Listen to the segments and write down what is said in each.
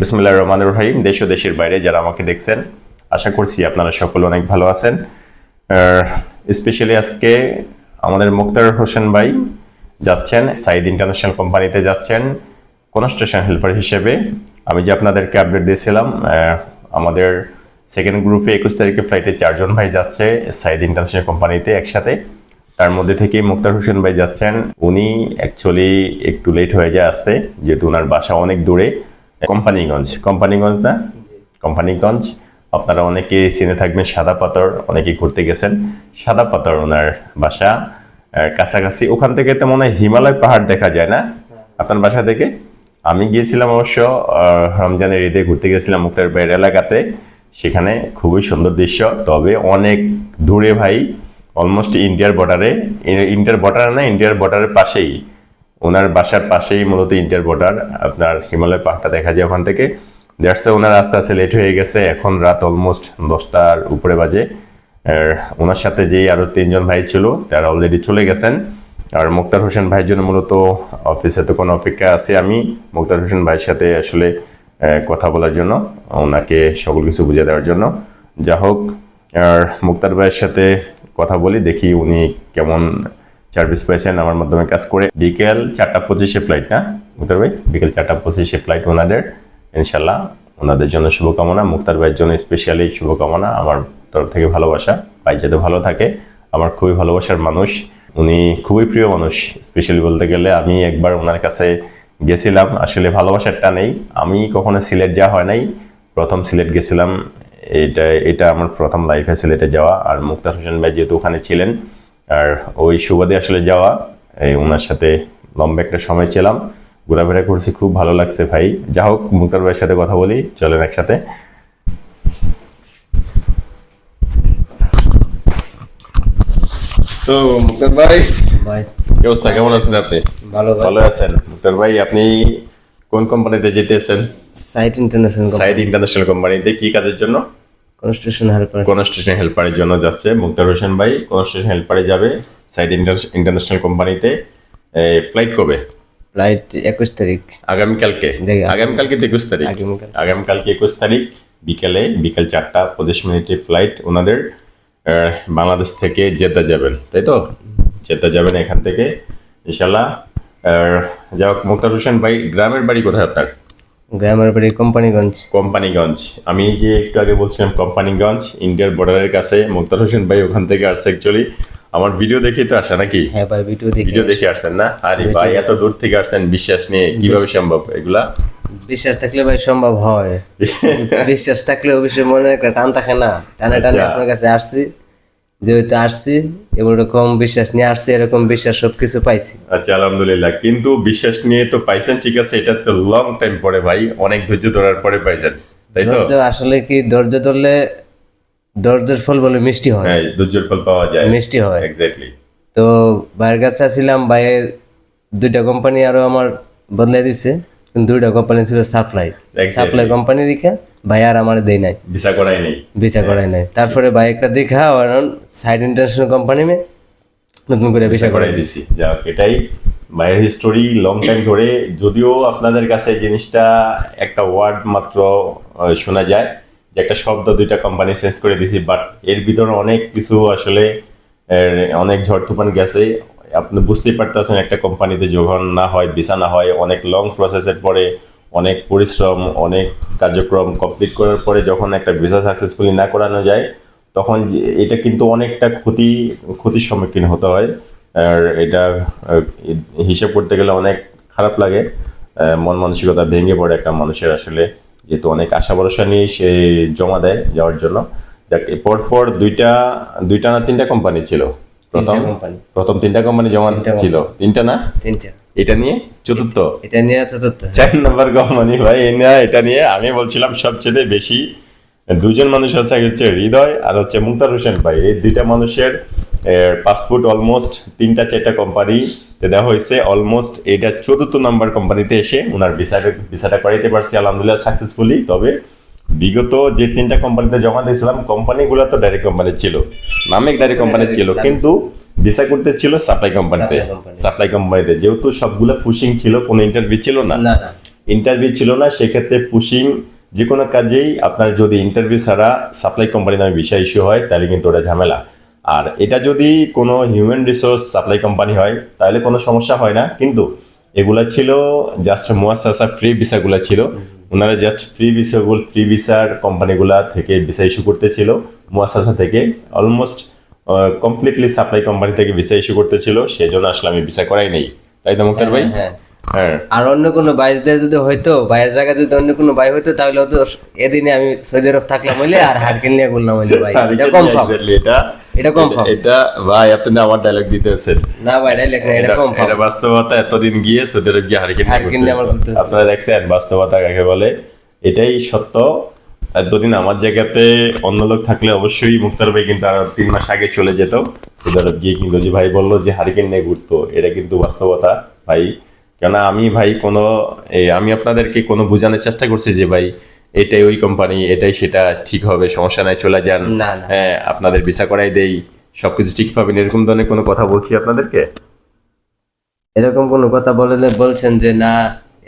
বিসমুল্লাহ রহমান রহিম, দেশ ও দেশের বাইরে যারা আমাকে দেখছেন, আশা করছি আপনারা সকলে অনেক ভালো আছেন। স্পেশালি আজকে আমাদের মুক্তার হোসেন ভাই যাচ্ছেন, সাইদ ইন্টারন্যাশনাল কোম্পানিতে যাচ্ছেন, কনস্ট্রাকশন হেল্পার হিসেবে। আমি যে আপনাদেরকে আপডেট দিয়েছিলাম আমাদের সেকেন্ড গ্রুপে একুশ তারিখে ফ্লাইটে চারজন ভাই যাচ্ছে সাইদ ইন্টারন্যাশনাল কোম্পানিতে একসাথে। তার মধ্যে থেকে মুক্তার হোসেন ভাই যাচ্ছেন। উনি অ্যাকচুয়ালি একটু লেট হয়ে যায় আসতে, যেহেতু ওনার বাসা অনেক দূরে। কোম্পানিগঞ্জ। কোম্পানিগঞ্জ না? কোম্পানিগঞ্জ। আপনারা অনেকে চিনে থাকবেন সাদা পাথর, অনেকে ঘুরতে গেছেন। সাদা পাথর ওনার বাসা। কাছাকাছি ওখান থেকে তো মনে হয় হিমালয় পাহাড় দেখা যায় না? আপনার বাসা থেকে? আমি গিয়েছিলাম অবশ্য রমজানের ঈদে ঘুরতে গেছিলাম মুক্তার ভাইয়ের এলাকাতে। সেখানে খুবই সুন্দর দৃশ্য। তবে অনেক দূরে ভাই অলমোস্ট ইন্ডিয়ার বর্ডারে ইন্ডিয়ার বর্ডার না, ইন্ডিয়ার বর্ডারের পাশেই। ওনার বাসার পাশেই মূলত ইন্ডিয়ার বর্ডার আপনার হিমালয় পাহাড়টা দেখা যায় ওখান থেকে। দ্যাটস ওনার আস্তে আস্তে লেট হয়ে গেছে, এখন রাত অলমোস্ট দশটার উপরে বাজে। আর ওনার সাথে যেই আরও তিনজন ভাই ছিল, তারা অলরেডি চলে গেছেন। আর মুক্তার হোসেন ভাইয়ের জন্য মূলত অফিসে তো কোনো অপেক্ষা আছে আমি, মুক্তার হোসেন ভাইয়ের সাথে আসলে কথা বলার জন্য, ওনাকে সকল কিছু বুঝে দেওয়ার জন্য। যা হোক আর মুক্তার ভাইয়ের সাথে কথা বলি, দেখি উনি কেমন সার্ভিস পেয়েছেন আমার মাধ্যমে কাজ করে। বিকেল চারটা পঁচিশে ফ্লাইট না? মুক্তার ভাই, বিকেল চারটা পঁচিশে ফ্লাইট ওনাদের। ইনশাল্লাহ ওনাদের জন্য শুভকামনা, মুক্তার ভাইয়ের জন্য স্পেশালি শুভকামনা, আমার তরফ থেকে ভালোবাসা। ভাই যাতে ভালো থাকে, আমার খুবই ভালোবাসার মানুষ। উনি খুবই প্রিয় মানুষ স্পেশালি বলতে গেলে আমি একবার ওনার কাছে গেছিলাম, আসলে ভালোবাসারটা নেই। আমি কখনো সিলেট যাওয়া হয় নাই। প্রথম সিলেট গেছিলাম এটা এটা আমার প্রথম লাইফে সিলেটে যাওয়া। আর মুক্তার হোসেন ভাই যেহেতু ওখানে ছিলেন আর ওই সুবাদে আসলে যাওয়া এই ওনার সাথে লম্বা একটা সময় ছিলাম। ঘোরাফেরা করছি খুব ভালো লাগছে ভাই। যা হোক মুক্তার ভাইয়ের সাথে কথা বলি চলেন একসাথে। তো মুক্তার ভাই ভাই। কি অবস্থা? কেমন আছেন আপনি? ভালো ভালো আছেন। মুক্তার ভাই আপনি কোন কোম্পানিতে যেতেছেন সাইট ইন্টারন্যাশনাল সাইদ ইন্টারন্যাশনাল কোম্পানিতে কি কাজের জন্য? কনস্ট্রাকশন হেল্পার কনস্ট্রাকশন হেল্পারের জন্য যাচ্ছে। মুক্তার হোসেন ভাই কনস্ট্রাকশন হেল্পারে যাবে। সাইদ ইন্টারন্যাশনাল কোম্পানিতে ফ্লাইট কবে? ফ্লাইট একুশ তারিখ। আগামীকালকে। আগামীকালকে তো একুশ তারিখ। আগামীকাল। আগামীকালকে একুশ তারিখ বিকেলে বিকেল চারটা পঁচিশ মিনিটে ফ্লাইট ওনাদের বাংলাদেশ থেকে জেদ্দা যাবেন। তাই তো? জেদ্দা যাবেন এখান থেকে ইনশাল্লাহ। আর যাই হোক মুক্তার হোসেন ভাই গ্রামের বাড়ি কোথায় আপনার? গ্রামের বাড়ি কোম্পানিগঞ্জ। কোম্পানিগঞ্জ। আমি যে একটু আগে বলছিলাম কোম্পানিগঞ্জ ইন্ডিয়ার বর্ডারের কাছে মুক্তার হোসেন ভাই ওখান থেকে আসছে অ্যাকচুয়ালি আমার ভিডিও দেখে তো আসে নাকি? হ্যাঁ ভাই ভিডিও দেখি ভিডিও দেখে আসছেন না? আরে ভাই এত দূর থেকে আসছেন বিশ্বাস নিয়ে কীভাবে সম্ভব এগুলা? বিশ্বাস থাকলে ভাই সম্ভব হয়। বিশ্বাস থাকলে অবশ্যই মনে একটা টান থাকে না। টানে টানে আচ্ছা। আপনার কাছে আসছি। যেহেতু আসছি এরকম বিশ্বাস নিয়ে আসছি এরকম বিশ্বাস সবকিছু পাইছি। আচ্ছা আলহামদুলিল্লাহ। কিন্তু বিশ্বাস নিয়ে তো পাইছেন ঠিক আছে এটা তো লং টাইম পরে ভাই অনেক ধৈর্য ধরার পরে পাইছেন তাই তো? আসলে কি ধৈর্য ধরলে ধৈর্যের ফল বলে মিষ্টি হয়। হ্যাঁ ধৈর্যের ফল পাওয়া যায়। মিষ্টি হয়। এক্স্যাক্টলি তো ভাইয়ের কাছে আসছিলাম ভাইয়ের দুইটা কোম্পানি আরও আমার বদলে দিছে কিন্তু দুইটা কোম্পানি ছিল সাপ্লাই সাপ্লাই কোম্পানি দেখা ভাই আর আমার দেয় নাই। ভিসা করাই নেই? ভিসা করাই নাই। তারপরে ভাই একটা দেখা আর সাইড ইন্টারন্যাশনাল কোম্পানি মে নতুন করে ভিসা করাই দিছি। যাক এটাই মায়ের হিস্টোরি লং টাইম ধরে। যদিও আপনাদের কাছে জিনিসটা একটা ওয়ার্ড মাত্র শোনা যায় যে একটা শব্দ দুইটা কোম্পানি চেঞ্জ করে দিছি বাট এর ভিতরে অনেক কিছু আসলে অনেক ঝড় তুফান গেছে। আপনি বুঝতেই পারতেছেন একটা কোম্পানিতে যখন না হয় ভিসা না হয় অনেক লং প্রসেসের পরে অনেক পরিশ্রম অনেক কার্যক্রম কমপ্লিট করার পরে যখন একটা ভিসা সাকসেসফুলি না করানো যায় তখন এটা কিন্তু অনেকটা ক্ষতি ক্ষতির সম্মুখীন হতে হয়। আর এটা হিসাব করতে গেলে অনেক খারাপ লাগে। মন মানসিকতা ভেঙে পড়ে একটা মানুষের আসলে। যেহেতু অনেক আশা ভরসা নিয়ে সে জমা দেয় যাওয়ার জন্য। যাক পর পর দুইটা দুইটা না তিনটা কোম্পানি ছিল? প্রথম? কোম্পানি প্রথম তিনটা কোম্পানি জমা ছিল? তিনটা না? তিনটা। এটা নিয়ে চতুর্থ? এটা নিয়ে চতুর্থ চার নম্বর কোম্পানি ভাই এই না এটা নিয়ে আমি বলছিলাম সবচেয়ে বেশি দুজন মানুষ আছে হচ্ছে হৃদয় আর হচ্ছে মুক্তার হোসেন ভাই। এই দুইটা মানুষের পাসপোর্ট অলমোস্ট তিনটা চারটা কোম্পানিতে দেওয়া হয়েছে। অলমোস্ট এটা চতুর্থ নাম্বার কোম্পানিতে এসে ওনার ভিসাটা ভিসাটা করাইতে পারছি আলহামদুলিল্লাহ সাকসেসফুলি তবে বিগত যে তিনটা কোম্পানিতে জমা দিয়েছিলাম কোম্পানিগুলো তো ডাইরেক্ট কোম্পানি ছিল। নামে ডাইরেক্ট কোম্পানি ছিল কিন্তু ভিসা করতে ছিল সাপ্লাই কোম্পানিতে সাপ্লাই কোম্পানিতে যেহেতু সবগুলো ফুশিং ছিল কোনো ইন্টারভিউ ছিল না। ইন্টারভিউ ছিল না সেক্ষেত্রে পুশিং যে কোনো কাজেই আপনার যদি ইন্টারভিউ ছাড়া সাপ্লাই কোম্পানি নামে বিষয় ইস্যু হয় তাহলে কিন্তু ওটা ঝামেলা। আর এটা যদি কোনো হিউম্যান রিসোর্স সাপ্লাই কোম্পানি হয় তাহলে কোনো সমস্যা হয় না। কিন্তু এগুলা ছিল জাস্ট মুয়াসাসা ফ্রি ভিসাগুলো ছিল। ওনারা জাস্ট ফ্রি ভিসাগুলো ফ্রি ভিসার কোম্পানিগুলা থেকে ভিসা ইস্যু করতেছিল মুয়াসাসা থেকে। অলমোস্ট কমপ্লিটলি সাপ্লাই কোম্পানি থেকে ভিসা ইস্যু করতেছিল সেই জন্য আসলে আমি ভিসা করাই নেই। তাই তো মুক্তার ভাই? হ্যাঁ হ্যাঁ। আর অন্য কোনো যদি হইতো বাইরের জায়গায় যদি অন্য কোনো বাই হইতো তাহলে হয়তো এদিনে আমি সৌদি আরব থাকলাম হইলে আর হারকেল নিয়ে করলাম হইলে ভাই। এটা কনফার্ম এটা এটা ভাই আপনি আমার ডায়লগ দিতেছেন। না ভাই লেখ না এটা এটা কনফার্ম এটা বাস্তবতা এতদিন গিয়ে সৌদি আরব গিয়ে হারিকেন হারিকেন নিয়ে আমার আপনারা দেখছেন বাস্তবতা কাকে বলে? এটাই সত্য। এতদিন আমার জায়গাতে অন্য লোক থাকলে অবশ্যই মুক্তার ভাই কিন্তু আর তিন মাস আগে চলে যেত। সৌদি আরব গিয়ে কিন্তু যে ভাই বলল যে হারিকেন নিয়ে ঘুরতো এটা কিন্তু বাস্তবতা ভাই। কেন আমি ভাই কোনো আমি আপনাদেরকে কোনো বোঝানোর চেষ্টা করছি যে ভাই এটাই ওই কোম্পানি এটাই সেটা ঠিক হবে সমস্যা নাই চলে যান। হ্যাঁ আপনাদের ভিসা করাই দেই সবকিছু ঠিক পাবেন এরকম ধরনের কোনো কথা বলছি আপনাদেরকে? এরকম কোনো কথা বললে বলছেন যে না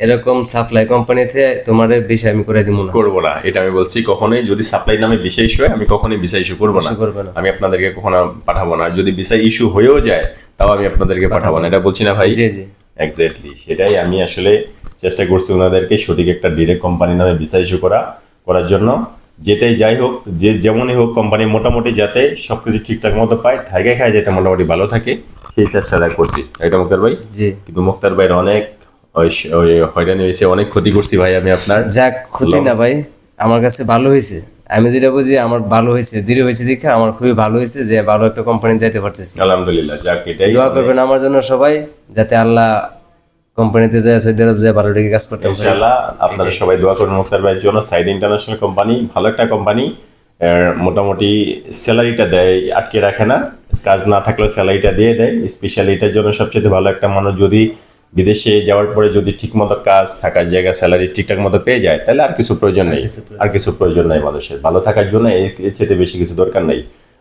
এরকম সাপ্লাই কোম্পানিতে তোমার বিষয় আমি করে দিব না। করব না এটা আমি বলছি কখনোই যদি সাপ্লাই নামে ভিসা ইস্যু হয় আমি কখনোই বিষয় ইস্যু করব না। আমি আপনাদেরকে কখনো পাঠাবো না। যদি বিষয় ইস্যু হয়েও যায় তাও আমি আপনাদেরকে পাঠাবো না। এটা বলছি না ভাই? জি জি। এক্স্যাক্টলি সেটাই আমি আসলে চেষ্টা করছি ওনাদেরকে সঠিক একটা ডিরেক্ট কোম্পানি নামে ভিসা ইস্যু করা করার জন্য। যেটাই যাই হোক যে যেমনই হোক কোম্পানি মোটামুটি যাতে সবকিছু ঠিকঠাক মতো পায় থাইকে খায় যাতে মোটামুটি ভালো থাকে সেই চেষ্টাটা করছি। এটা মুক্তার ভাই? জি। কিন্তু মুক্তার ভাইয়ের অনেক হয়রানি হয়েছে অনেক ক্ষতি করছি ভাই আমি আপনার। যাক ক্ষতি না ভাই আমার কাছে ভালো হয়েছে। আমি যেটা বুঝি আমার ভালো হয়েছে দৃঢ় হয়েছে দেখে আমার খুবই ভালো হয়েছে যে ভালো একটা কোম্পানি যাইতে পারতেছি। আলহামদুলিল্লাহ যাক এটাই দোয়া করবেন আমার জন্য সবাই যাতে আল্লাহ কোম্পানিতে যায় সৌদি আরব যায় ভালো রেখে কাজ করতে পারে। ইনশাআল্লাহ আপনারা সবাই দোয়া করুন মুক্তার ভাইয়ের জন্য। সাইড ইন্টারন্যাশনাল কোম্পানি ভালো একটা কোম্পানি মোটামুটি স্যালারিটা দেয় আটকে রাখে না। কাজ না থাকলেও স্যালারিটা দিয়ে দেয়। স্পেশালি এটার জন্য সবচেয়ে ভালো একটা মানুষ যদি বিদেশে যাওয়ার পরে যদি ঠিকমতো কাজ থাকার জায়গা স্যালারি ঠিকঠাক মতো পেয়ে যায় তাহলে আর কিছু প্রয়োজন নেই। আর কিছু প্রয়োজন নাই মানুষের। ভালো থাকার জন্য এর এর চেয়ে বেশি কিছু দরকার নেই।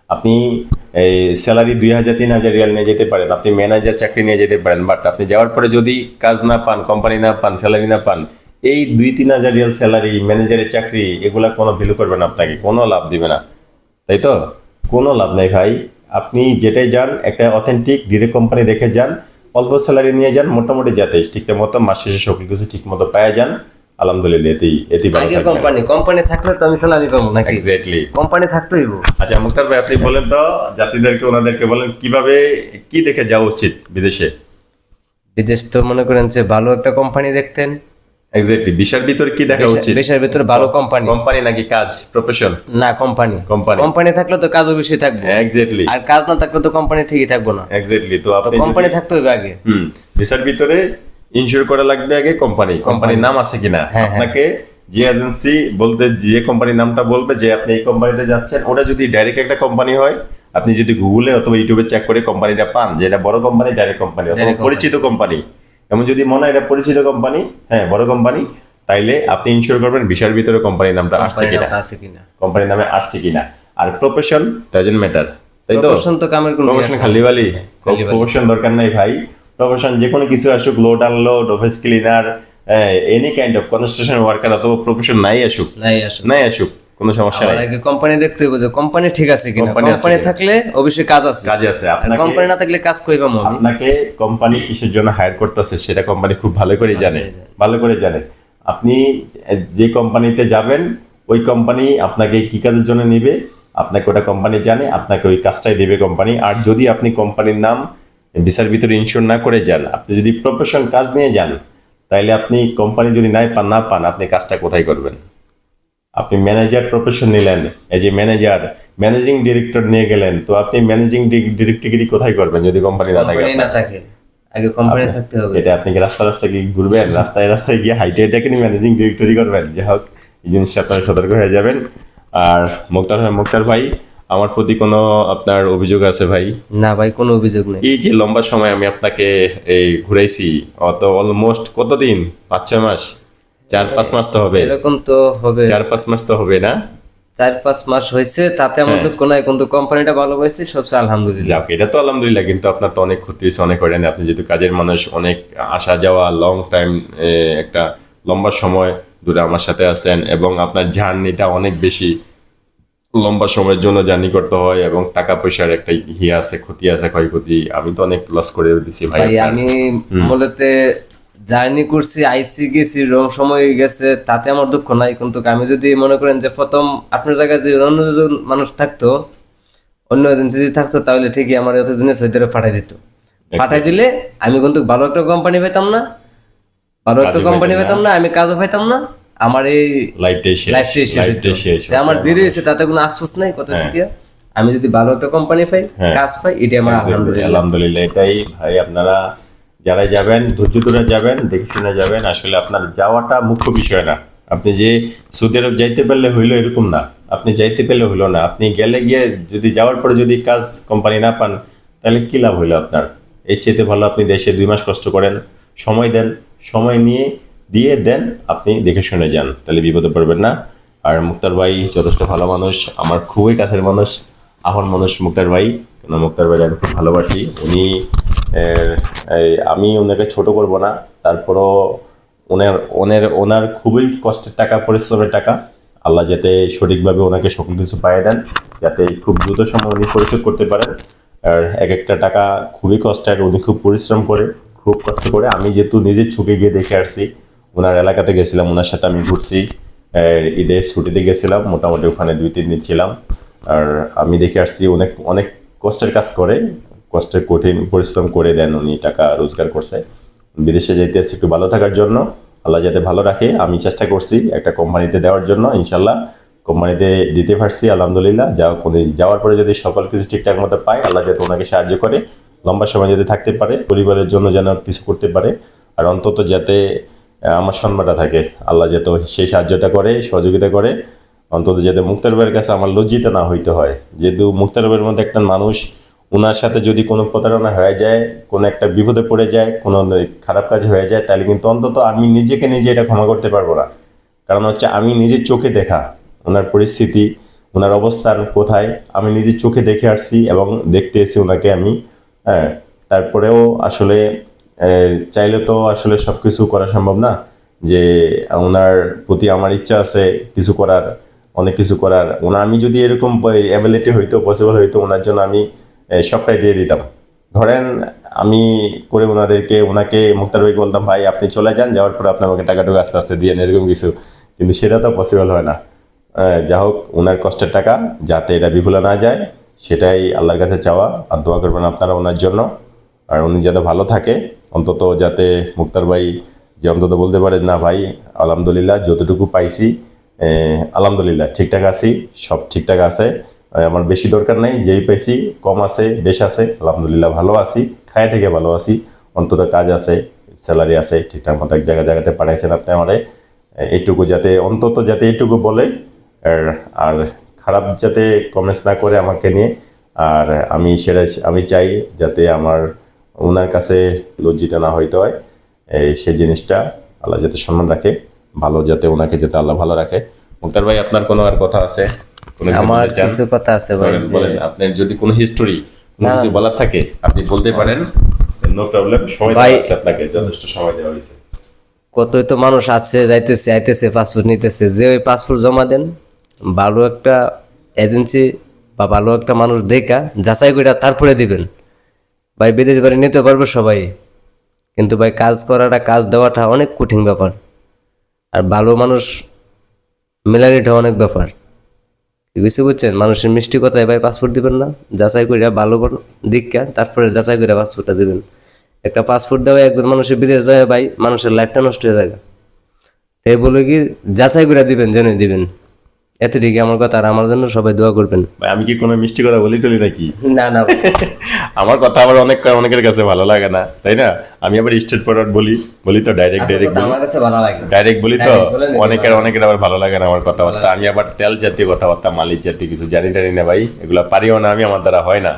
আপনি এই স্যালারি দুই হাজার তিন হাজার রিয়াল নিয়ে যেতে পারেন আপনি ম্যানেজার চাকরি নিয়ে যেতে পারেন বাট আপনি যাওয়ার পরে যদি কাজ না পান কোম্পানি না পান স্যালারি না পান এই দুই তিন হাজার রিয়াল স্যালারি ম্যানেজারের চাকরি এগুলা কোনো ভ্যালু করবে না আপনাকে কোনো লাভ দিবে না। তাই তো? কোনো লাভ নেই ভাই। আপনি যেটাই যান একটা অথেন্টিক ডিরেক্ট কোম্পানি দেখে যান অল্প স্যালারি নিয়ে যান মোটামুটি যাতে ঠিকঠাক মতো মাস শেষে সকল কিছু ঠিক মতো পাওয়া যান। আলহামদুলিল্লাহ এতেই এতেই ভালো থাকবে কোম্পানি কোম্পানি থাকলে তো আমি স্যালারি পাবো না এক্স্যাক্টলি কোম্পানি থাকতেই আচ্ছা মুক্তার ভাই আপনি বলেন তো যাত্রীদেরকে ওনাদেরকে বলেন কীভাবে কি দেখে যাওয়া উচিত বিদেশে? বিদেশ তো মনে করেন যে ভালো একটা কোম্পানি দেখতেন। এক্স্যাক্টলি বিশার ভিতরে কি দেখা উচিত? ভিতরে ভালো কোম্পানি কোম্পানি নাকি কাজ? প্রফেশন না কোম্পানি কোম্পানি কোম্পানি থাকলে তো কাজও বেশি থাকবে। এক্স্যাক্টলি আর কাজ না থাকলে তো কোম্পানি ঠিকই থাকব না। এক্স্যাক্টলি তো আপনি কোম্পানি থাকতে হবে আগে। হুম। ভিতরে ইনশিওর করা লাগবে আগে কোম্পানি কোম্পানির নাম আছে কিনা? হ্যাঁ, আপনাকে যে এজেন্সি বলতে যে কোম্পানির নামটা বলবে যে আপনি এই কোম্পানিতে যাচ্ছেন ওটা যদি ডাইরেক্ট একটা কোম্পানি হয় আপনি যদি গুগলে অথবা ইউটিউবে চেক করে কোম্পানিটা পান যে এটা বড় কোম্পানি ডাইরেক্ট কোম্পানি অথবা পরিচিত কোম্পানি এমন যদি মনে হয় এটা পরিচিত কোম্পানি হ্যাঁ বড় কোম্পানি তাইলে আপনি ইনশিওর করবেন ভিসার ভিতরে কোম্পানির নামটা আসছে কিনা। আছে কিনা। কোম্পানির নামে আসছে কিনা। আর প্রফেশন ডাজেন্ট ম্যাটার তাই তো? প্রফেশন তো কামের কোনো প্রফেশন খালিবালি। প্রফেশন দরকার নাই ভাই। প্রফেশন যে কোনো কিছু আসুক load unload office cleaner any kind of construction worker অথবা প্রফেশন নাই আসুক। নাই আসলে নাই আসুক। কোনো সমস্যা নাই। আগে কোম্পানি দেখতে হবে যে কোম্পানি ঠিক আছে কিনা। কোম্পানি থাকলে অবশ্যই কাজ আছে। কাজে আছে আপনাকে কোম্পানি না থাকলে কাজ কই পাবো আমি আপনাকে কোম্পানি কিসের জন্য হায়ার করতেছে সেটা কোম্পানি খুব ভালো করে জানে। ভালো করে জানে। আপনি যে কোম্পানিতে যাবেন ওই কোম্পানি আপনাকে কি কাজের জন্য নেবে? আপনাকে ওটা কোম্পানি জানে আপনাকে ওই কাজটাই দেবে কোম্পানি আর যদি আপনি কোম্পানির নাম ভিসার ভিতরে ইনশিওর না করে যান আপনি যদি প্রফেশন কাজ নিয়ে যান তাহলে আপনি কোম্পানি যদি নাই পান না পান আপনি কাজটা কোথায় করবেন? আপনি ম্যানেজার প্রফেশন নিলেন এই যে ম্যানেজার ম্যানেজিং ডিরেক্টর নিয়ে গেলেন তো আপনি ম্যানেজিং ডিরেক্টরগিরি কোথায় করবেন যদি কোম্পানি না থাকে না থাকে। আগে কোম্পানি থাকতে হবে। এটা আপনি কি রাস্তা রাস্তায় গিয়ে ঘুরবেন? রাস্তায় রাস্তায় গিয়ে হাইটে এটাকে ম্যানেজিং ডিরেক্টরি করবেন? যাই হোক এই জিনিসটা আপনারা সতর্ক হয়ে যাবেন। আর মুক্তার ভাই মুক্তার ভাই আমার প্রতি কোনো আপনার অভিযোগ আছে ভাই? না ভাই কোনো অভিযোগ নেই। এই যে লম্বা সময় আমি আপনাকে এই ঘুরাইছি অত অলমোস্ট কতদিন? পাঁচ ছয় মাস? চার পাঁচ মাস তো হবে। এরকম তো হবে। চার পাঁচ মাস তো হবে না? চার পাঁচ মাস হয়েছে তাতে হ্যাঁ। আমাদের কোনো কিন্তু কোম্পানিটা ভালো হয়েছে সবচেয়ে আলহামদুলিল্লাহ। যাক এটা তো আলহামদুলিল্লাহ কিন্তু আপনার তো অনেক ক্ষতি হয়েছে অনেক হয়রানি আপনি যেহেতু কাজের মানুষ অনেক আসা যাওয়া লং টাইম একটা লম্বা সময় ধরে আমার সাথে আছেন এবং আপনার জার্নিটা অনেক বেশি লম্বা সময়ের জন্য জার্নি করতে হয় এবং টাকা পয়সার একটা ইয়ে আছে ক্ষতি আছে ক্ষয়ক্ষতি আমি তো অনেক লস করে দিছি ভাই ভাই আমি মূলত জার্নি করছি আইসি গেছি রং সময় গেছে তাতে আমার দুঃখ নাই। কিন্তু আমি যদি মনে করেন যে প্রথম আপনার জায়গায় যে অন্য যদি মানুষ থাকতো অন্য এজেন্সি যদি থাকতো তাহলে ঠিকই আমার এতদিনে আরব পাঠাই দিত। পাঠাই দিলে আমি কিন্তু ভালো একটা কোম্পানি পেতাম না ভালো একটা কোম্পানি পেতাম না আমি কাজও পাইতাম না আমার এই লাইফটাই শেষ আমার দেরি হয়েছে তাতে কোনো আফসোস নাই কথা শিখিয়া আমি যদি ভালো একটা কোম্পানি পাই হ্যাঁ। কাজ পাই এটাই আমার আলহামদুলিল্লাহ। আলহামদুলিল্লাহ এটাই ভাই আপনারা যারা যাবেন, ধৈর্য ধরে যাবেন, দেখে শুনে যাবেন, আসলে আপনার যাওয়াটা মুখ্য বিষয় না। আপনি যে সৌদি আরব যাইতে পারলে হইল এরকম না। আপনি যাইতে পারলে হইল না। আপনি গেলে গিয়ে যদি যাওয়ার পরে যদি কাজ কোম্পানি না পান, তাহলে কি লাভ হইল আপনার? এর চেয়ে ভালো আপনি দেশে দুই মাস কষ্ট করেন, সময় দেন, সময় নিয়ে দিয়ে দেন, আপনি দেখে শুনে যান। তাহলে বিপদে পড়বেন না। আর মুক্তার ভাই যথেষ্ট ভালো মানুষ, আমার খুবই কাছের মানুষ আমার মানুষ মুক্তার ভাই। কেন মুক্তার ভাই আমি খুব ভালোবাসি, উনি আমি ওনাকে ছোট করব না, তারপরও ওনার ওনার ওনার খুবই কষ্টের টাকা, পরিশ্রমের টাকা। আল্লাহ যাতে সঠিকভাবে ওনাকে সকল কিছু পাইয়ে দেন, যাতে খুব দ্রুত সময় উনি পরিশোধ করতে পারেন। আর এক একটা টাকা খুবই কষ্টের, উনি খুব পরিশ্রম করে, খুব কষ্ট করে। আমি যেহেতু নিজের চোখে গিয়ে দেখে আসছি, ওনার এলাকাতে গেছিলাম, ওনার সাথে আমি ঘুরছি। ঈদের ছুটিতে গেছিলাম, মোটামুটি ওখানে দুই, তিন দিন ছিলাম। আর আমি দেখে আসছি, অনেক অনেক কষ্টের কাজ করে। কষ্টের কঠিন পরিশ্রম করে দেন উনি টাকা রোজগার করছে। বিদেশে যেতে একটু ভালো থাকার জন্য। আল্লাহ যাতে ভালো রাখে, আমি চেষ্টা করছি একটা কোম্পানিতে দেওয়ার জন্য ইনশাল্লাহ কোম্পানিতে দিতে পারছি, আলহামদুলিল্লাহ। যা যাওয়ার পরে যদি সকল কিছু ঠিকঠাক মতো পায়, আল্লাহ যাতে ওনাকে সাহায্য করে। লম্বা সময় যাতে থাকতে পারে, পরিবারের জন্য যেন কিছু করতে পারে। আর অন্তত যাতে আমার সম্মানটা থাকে। আল্লাহ যাতে সেই সাহায্যটা করে, সহযোগিতা করে। অন্তত যাতে মুক্তার ভাইয়ের কাছে আমার লজ্জিত না হইতে হয়। যেহেতু মুক্তারবের মধ্যে একটা মানুষ ওনার সাথে যদি কোনো প্রতারণা হয়ে যায়, কোনো একটা বিপদে পড়ে যায়, কোনো খারাপ কাজ হয়ে যায়, তাহলে কিন্তু অন্তত আমি নিজেকে নিজে এটা ক্ষমা করতে পারব না। কারণ হচ্ছে আমি নিজের চোখে দেখা ওনার পরিস্থিতি ওনার অবস্থান কোথায়, আমি নিজের চোখে দেখে আসছি এবং দেখতে এসেছি ওনাকে আমি হ্যাঁ তারপরেও আসলে চাইলে তো আসলে সব কিছু করা সম্ভব না যে ওনার প্রতি আমার ইচ্ছা আছে কিছু করার, অনেক কিছু করার। ওনা আমি যদি এরকম অ্যাবিলিটি হইতো পসিবল হইতো ওনার জন্য আমি সবটাই দিয়ে দিতাম। ধরেন আমি করে ওনাদেরকে, ওনাকে মুক্তার ভাইকে বলতাম, ভাই, আপনি চলে যান, যাওয়ার পর আপনি আমাকে টাকাটুকু আস্তে আস্তে দিয়ে এরকম কিছু। কিন্তু সেটা তো পসিবল হয় না। যা হোক ওনার কষ্টের টাকা, যাতে এটা বিফলে না যায়, সেটাই আল্লাহর কাছে চাওয়া। আর দোয়া করবেন আপনারা ওনার জন্য। আর উনি যেন ভালো থাকে, অন্তত যাতে মুক্তার ভাই যে অন্তত বলতে পারেন না ভাই, আলহামদুলিল্লাহ, যতটুকু পাইছি আলহামদুলিল্লাহ, ঠিকঠাক আছি, সব ঠিকঠাক আছে। আমার বেশি দরকার নাই, যেই পেয়েছি কম আছে, বেশ আছে, আলহামদুলিল্লাহ ভালো আছি, খায় থেকে ভালো আছি, অন্তত কাজ আছে, স্যালারি আছে, ঠিকঠাক মতো এক জায়গা জায়গাতে পাঠাইছেন আপনি আমারে এইটুকু যাতে, অন্তত যাতে এইটুকু বলে, আর খারাপ যাতে কমেন্টস না করে আমাকে নিয়ে, আর আমি সেটা আমি চাই যাতে আমার ওনার কাছে লজ্জিত না হইতে হয় সেই জিনিসটা আল্লাহ যাতে সম্মান রাখে, ভালো যাতে ওনাকে যাতে আল্লাহ ভালো রাখে। মুক্তার ভাই, আপনার কোনো আর কথা আছে? আমার কিছু কথা আছে বলেন আপনার যদি কোনো হিস্টোরি কোনো কিছু বলার থাকে আপনি বলতে পারেন নো প্রবলেম সময় দেওয়া আছে আপনাকে যথেষ্ট সময় দেওয়া হয়েছে। কতই তো মানুষ আছে যাইতেছে আইতেছে পাসপোর্ট নিতেছে যে ওই পাসপোর্ট জমা দেন ভালো একটা এজেন্সি বা ভালো একটা মানুষ দেখা যাচাই করে তারপরে দিবেন। ভাই বিদেশ বাড়ি নিতে পারবে সবাই কিন্তু ভাই কাজ করাটা কাজ দেওয়াটা অনেক কঠিন ব্যাপার। আর ভালো মানুষ মেলানিটা অনেক ব্যাপার। ঠিক আছে বুঝছেন? মানুষের মিষ্টি কথায় ভাই পাসপোর্ট দিবেন না, যাচাই করে ভালো দীক্ষা, তারপরে যাচাই করে পাসপোর্টটা দিবেন। একটা পাসপোর্ট দেওয়া একজন মানুষের বিদেশ যায় ভাই, মানুষের লাইফটা নষ্ট হয়ে যায়। তাই বলে কি, যাচাই করে দিবেন, জেনে দিবেন। এতটুকু আমার কথা আর আমার জন্য সবাই দোয়া করবেন। ভাই আমি কি কোনো মিষ্টি কথা বলি টলি নাকি? না না আমার কথা আবার অনেক অনেকের কাছে ভালো লাগে না তাই না? আমি আবার স্টেট ফরওয়ার্ড বলি বলি তো ডাইরেক্ট ডাইরেক্ট আমার কাছে ভালো লাগে ডাইরেক্ট বলি তো অনেকের অনেকের আবার ভালো লাগে না আমার কথাবার্তা। আমি আবার তেল জাতীয় কথাবার্তা মালিক জাতীয় কিছু জানি টানি না ভাই এগুলা পারিও না আমি আমার দ্বারা হয় না।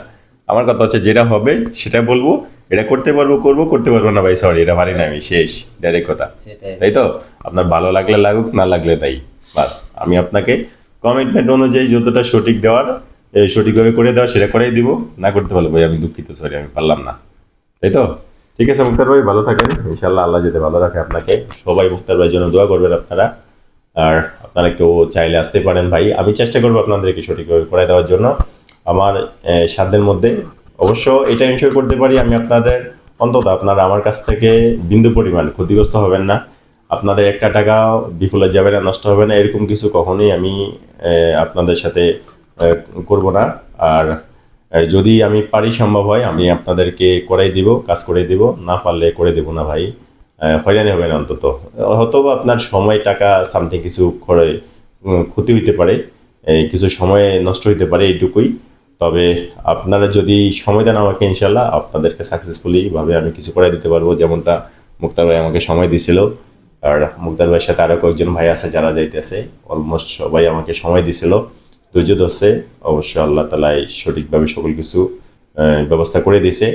আমার কথা হচ্ছে যেটা হবে সেটা বলব এটা করতে পারব করব করতে পারব না ভাই সরি এটা পারি না আমি শেষ ডাইরেক্ট কথা। তাই তো? আপনার ভালো লাগলে লাগুক না লাগলে তাই। বাস, আমি আপনাকে কমিটমেন্ট অনুযায়ী যতটা সঠিক দেওয়ার সঠিকভাবে করে দেওয়া সেটা করেই দিব। না করতে পারলে ভাই, আমি দুঃখিত সরি আমি পারলাম না। তাই তো? ঠিক আছে, মুক্তার ভাই, ভালো থাকেন। ইনশাল্লাহ আল্লাহ যদি ভালো রাখে আপনাকে। সবাই মুক্তার ভাইয়ের জন্য দোয়া করবেন আপনারা। আর আপনারা কেউ চাইলে আসতে পারেন ভাই। আমি চেষ্টা করব আপনাদেরকে সঠিকভাবে করে দেওয়ার জন্য। আমার সাধ্যের মধ্যে অবশ্য এটা ইনশোর করতে পারি আমি আপনাদের। অন্তত আপনারা আমার কাছ থেকে বিন্দু পরিমাণ ক্ষতিগ্রস্ত হবেন না। আপনাদের একটা টাকা বিফলে যাবে না, নষ্ট হবে না, এরকম কিছু কখনোই আমি আপনাদের সাথে করব না। আর যদি আমি পারি সম্ভব হয়, আমি আপনাদেরকে করাই দিব, কাজ করে দিব, না পারলে করে দেব না ভাই। হয়রানি হবে না অন্তত। হয়তো আপনার সময়, টাকা সামথিং কিছু করে ক্ষতি হইতে পারে কিছু সময় নষ্ট হইতে পারে এইটুকুই। তবে আপনারা যদি সময় দেন আমাকে ইনশাল্লাহ আপনাদেরকে সাকসেসফুলিভাবে আমি কিছু করে দিতে পারব। যেমনটা মুক্তার ভাই আমাকে সময় দিছিল। আর মুক্তার ভাইয়ের সাথে আরও কয়েকজন ভাই আছে যারা যাইতেছে। অলমোস্ট সবাই আমাকে সময় দিছিল। ধৈর্য ধরছে। অবশ্যই আল্লাহ তালাই সঠিকভাবে সকল কিছু ব্যবস্থা করে দিছে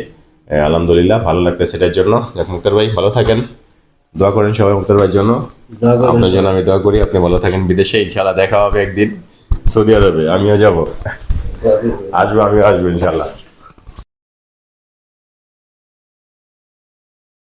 আলহামদুলিল্লাহ ভালো লাগতেছে এটার জন্য। মুক্তার ভাই ভালো থাকেন। দোয়া করেন সবাই মুক্তার ভাইয়ের জন্য। আপনার জন্য আমি দোয়া করি। আপনি ভালো থাকেন বিদেশে। ইনশাল্লাহ দেখা হবে একদিন। সৌদি আরবে। আমিও যাব। আসব আমিও আসব ইনশাল্লাহ